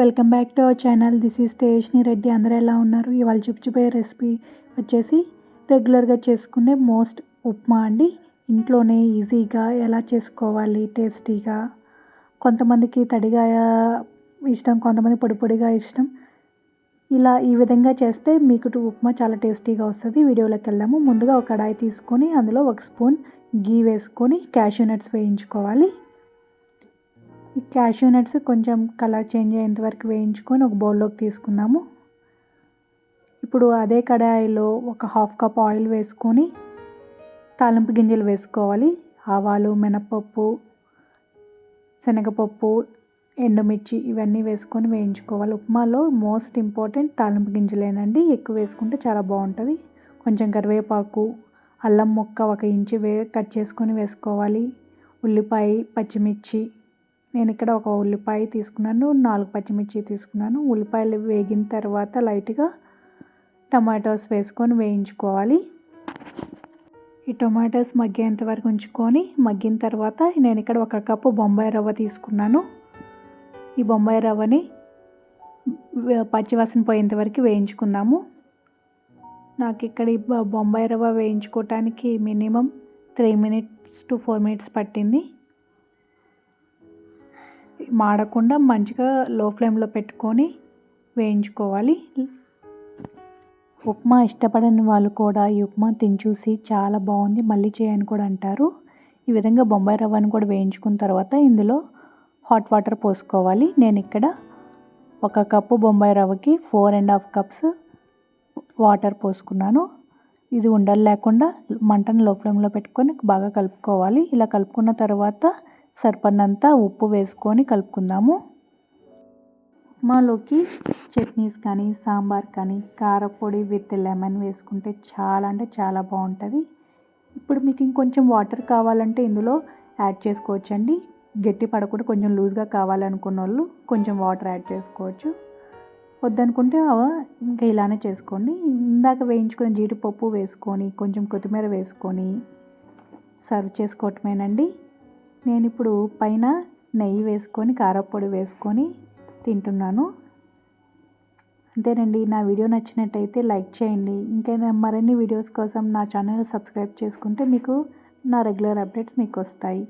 Welcome back to our channel. This is Tejni Reddy అందరూ ఎలా ఉన్నారు? ఇవాళ చిప్చిపోయే రెసిపీ వచ్చేసి రెగ్యులర్గా చేసుకునే మోస్ట్ ఉప్మా అండి. ఇంట్లోనే ఈజీగా ఎలా చేసుకోవాలి టేస్టీగా కొంతమందికి తడిగా ఇష్టం కొంతమంది పొడి పొడిగా ఇష్టం. ఇలా ఈ విధంగా చేస్తే మీకు ఉప్మా చాలా టేస్టీగా వస్తుంది. వీడియోలోకి వెళ్దాము. ముందుగా ఒక కడాయి తీసుకొని అందులో ఒక స్పూన్ గీ వేసుకొని క్యాషూ నట్స్ వేయించుకోవాలి. ఈ క్యాషూ నట్స్ కొంచెం కలర్ చేంజ్ అయ్యేంత వరకు వేయించుకొని ఒక బౌల్లోకి తీసుకుందాము. ఇప్పుడు అదే కడాయిలో ఒక హాఫ్ కప్ ఆయిల్ వేసుకొని తాలింపు గింజలు వేసుకోవాలి. ఆవాలు మినపప్పు శనగపప్పు ఎండుమిర్చి ఇవన్నీ వేసుకొని వేయించుకోవాలి. ఉప్మాలో మోస్ట్ ఇంపార్టెంట్ తాలింపు గింజలేనండి. ఎక్కువ వేసుకుంటే చాలా బాగుంటుంది. కొంచెం కరివేపాకు అల్లం ముక్క ఒక ఇంచు వే కట్ చేసుకొని వేసుకోవాలి. ఉల్లిపాయ పచ్చిమిర్చి నేను ఇక్కడ ఒక ఉల్లిపాయ తీసుకున్నాను నాలుగు పచ్చిమిర్చి తీసుకున్నాను. ఉల్లిపాయలు వేగిన తర్వాత లైట్గా టమాటోస్ వేసుకొని వేయించుకోవాలి. ఈ టొమాటోస్ మగ్గేంత వరకు ఉంచుకొని మగ్గిన తర్వాత నేను ఇక్కడ ఒక కప్పు బొంబాయి రవ్వ తీసుకున్నాను. ఈ బొంబాయి రవ్వని పచ్చివాసన పోయేంత వరకు వేయించుకుందాము. నాకు ఇక్కడ ఈ బొంబాయి రవ్వ వేయించుకోవటానికి minimum three minutes to four minutes పట్టింది. మాడకుండా మంచిగా లో ఫ్లేమ్లో పెట్టుకొని వేయించుకోవాలి. ఉప్మా ఇష్టపడని వాళ్ళు కూడా ఈ ఉప్మా తిని చూసి చాలా బాగుంది మళ్ళీ చేయని కూడా అంటారు. ఈ విధంగా బొంబాయి రవ్వను కూడా వేయించుకున్న తర్వాత ఇందులో హాట్ వాటర్ పోసుకోవాలి. నేను ఇక్కడ ఒక కప్పు Bombay రవ్వకి four and half cups water పోసుకున్నాను. ఇది ఉండలు లేకుండా మంటను లో ఫ్లేమ్లో పెట్టుకొని బాగా కలుపుకోవాలి. ఇలా కలుపుకున్న తర్వాత సరిపడినంత ఉప్పు వేసుకొని కలుపుకుందాము. ఉప్మాలోకి చట్నీస్ కానీ సాంబార్ కానీ కారపొడి విత్ లెమన్ వేసుకుంటే చాలా అంటే చాలా బాగుంటుంది. ఇప్పుడు మీకు ఇంకొంచెం వాటర్ కావాలంటే ఇందులో యాడ్ చేసుకోవచ్చండి. గట్టి పడకుండా కొంచెం లూజ్గా కావాలనుకున్న వాళ్ళు కొంచెం వాటర్ యాడ్ చేసుకోవచ్చు. వద్దనుకుంటే ఇంకా ఇలానే చేసుకోండి. ఇందాక వేయించుకున్న జీడిపప్పు వేసుకొని కొంచెం కొత్తిమీర వేసుకొని సర్వ్ చేసుకోవటమేనండి. నేను ఇప్పుడు పైన నెయ్యి వేసుకొని కారపొడి వేసుకొని తింటున్నాను. అంతేనండి. నా వీడియో నచ్చినట్టయితే లైక్ చేయండి. ఇంకా మరిన్ని వీడియోస్ కోసం నా ఛానల్ సబ్స్క్రైబ్ చేసుకుంటే మీకు నా రెగ్యులర్ అప్డేట్స్ మీకు వస్తాయి.